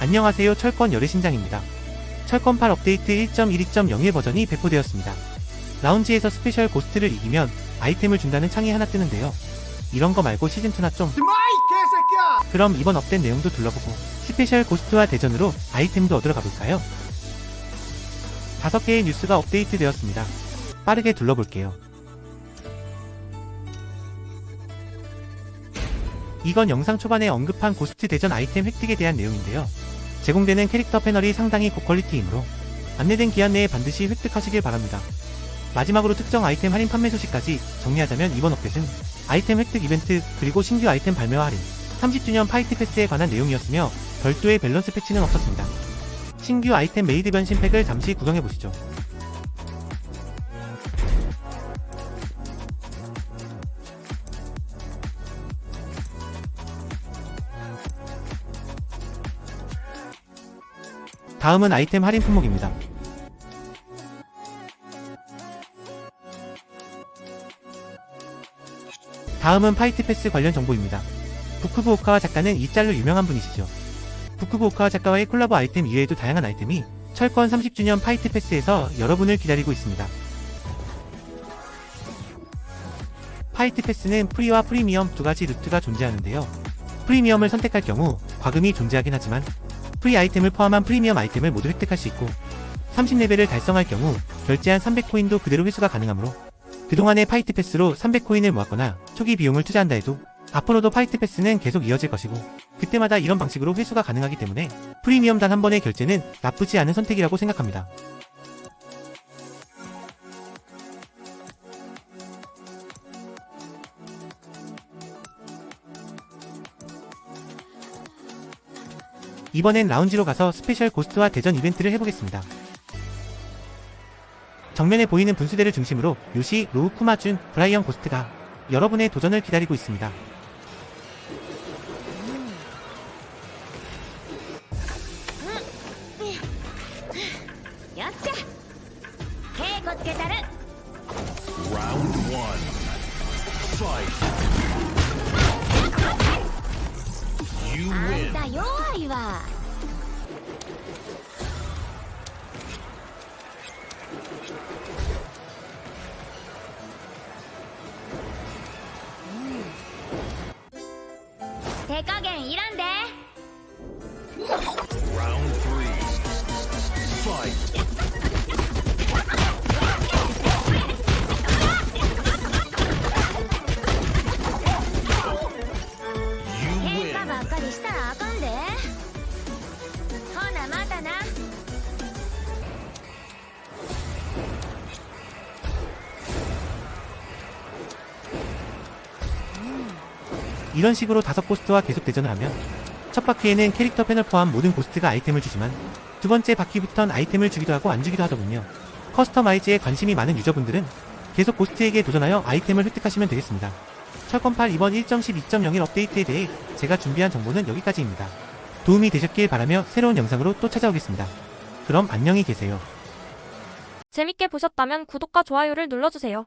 안녕하세요 철권 열애신장입니다. 철권 8 업데이트 1.12.01 버전이 배포되었습니다. 라운지에서 스페셜 고스트를 이기면 아이템을 준다는 창이 하나 뜨는데요. 이런 거 말고 시즌2나 좀 그럼 이번 업된 내용도 둘러보고 스페셜 고스트와 대전으로 아이템도 얻으러 가볼까요? 다섯 개의 뉴스가 업데이트 되었습니다. 빠르게 둘러볼게요. 이건 영상 초반에 언급한 고스트 대전 아이템 획득에 대한 내용인데요. 제공되는 캐릭터 패널이 상당히 고퀄리티이므로 안내된 기한 내에 반드시 획득하시길 바랍니다. 마지막으로 특정 아이템 할인 판매 소식까지 정리하자면 이번 업데이트는 아이템 획득 이벤트 그리고 신규 아이템 발매와 할인 30주년 파이트 패스에 관한 내용이었으며 별도의 밸런스 패치는 없었습니다. 신규 아이템 메이드 변신 팩을 잠시 구경해보시죠. 다음은 아이템 할인 품목입니다. 다음은 파이트 패스 관련 정보입니다. 부쿠브 오카와 작가는 이 짤로 유명한 분이시죠. 부쿠브 오카와 작가와의 콜라보 아이템 이외에도 다양한 아이템이 철권 30주년 파이트 패스에서 여러분을 기다리고 있습니다. 파이트 패스는 프리와 프리미엄 두 가지 루트가 존재하는데요. 프리미엄을 선택할 경우 과금이 존재하긴 하지만 프리 아이템을 포함한 프리미엄 아이템을 모두 획득할 수 있고 30레벨을 달성할 경우 결제한 300코인도 그대로 회수가 가능하므로 그동안의 파이트 패스로 300코인을 모았거나 초기 비용을 투자한다 해도 앞으로도 파이트 패스는 계속 이어질 것이고 그때마다 이런 방식으로 회수가 가능하기 때문에 프리미엄 단 한 번의 결제는 나쁘지 않은 선택이라고 생각합니다. 이번엔 라운지로 가서 스페셜 고스트와 대전 이벤트를 해보겠습니다. 정면에 보이는 분수대를 중심으로 요시, 로우, 쿠마준, 브라이언 고스트가 여러분의 도전을 기다리고 있습니다. Round one. んた弱いわ。手加減いらんで。 괜찮아. 이런 식으로 다섯 고스트와 계속 대전을 하면 첫 바퀴에는 캐릭터 팬을 포함 모든 고스트가 아이템을 주지만 두 번째 바퀴부턴 아이템을 주기도 하고 안 주기도 하더군요. 커스터마이즈에 관심이 많은 유저분들은 계속 고스트에게 도전하여 아이템을 획득하시면 되겠습니다. 철권 8 이번 1.12.01 업데이트에 대해 제가 준비한 정보는 여기까지입니다. 도움이 되셨길 바라며 새로운 영상으로 또 찾아오겠습니다. 그럼 안녕히 계세요. 재밌게 보셨다면 구독과 좋아요를 눌러주세요.